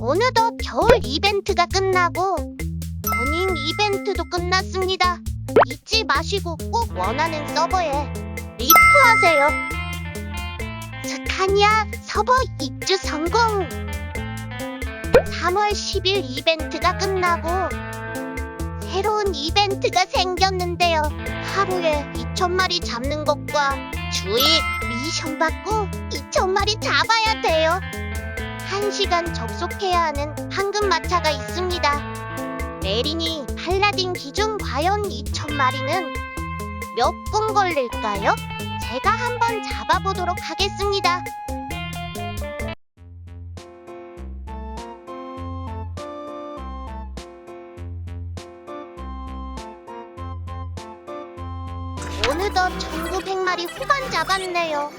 어느덧 겨울 이벤트가 끝나고 버닝 이벤트도 끝났습니다. 잊지 마시고 꼭 원하는 서버에 리프하세요. 스카니아 서버 입주 성공! 3월 10일 이벤트가 끝나고 새로운 이벤트가 생겼는데요. 하루에 2천마리 잡는 것과 주의 미션 받고 2천마리 잡아야 돼요. 1시간 접속해야 하는 황금 마차가 있습니다. 메린이 팔라딘 기준 과연 2천마리는 몇 분 걸릴까요? 제가 한번 잡아보도록 하겠습니다. 어느덧 1900마리 후반 잡았네요.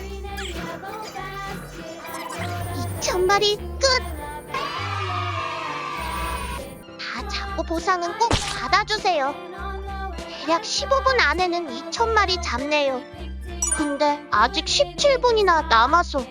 2000마리 끝! 다 잡고 보상은 꼭 받아주세요. 대략 15분 안에는 2000마리 잡네요. 근데 아직 17분이나 남아서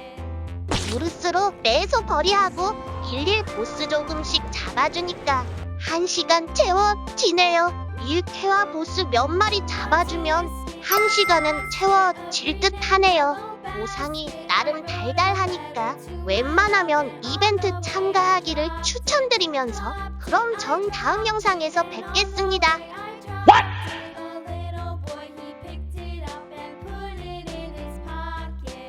무르스로 매소 거리하고 일일 보스 조금씩 잡아주니까 1시간 채워지네요. 1회와 보스 몇 마리 잡아주면 1시간은 채워질 듯 하네요. 보상이 나름 달달하니까 웬만하면 이벤트 참가하기를 추천드리면서 그럼 전 다음 영상에서 뵙겠습니다.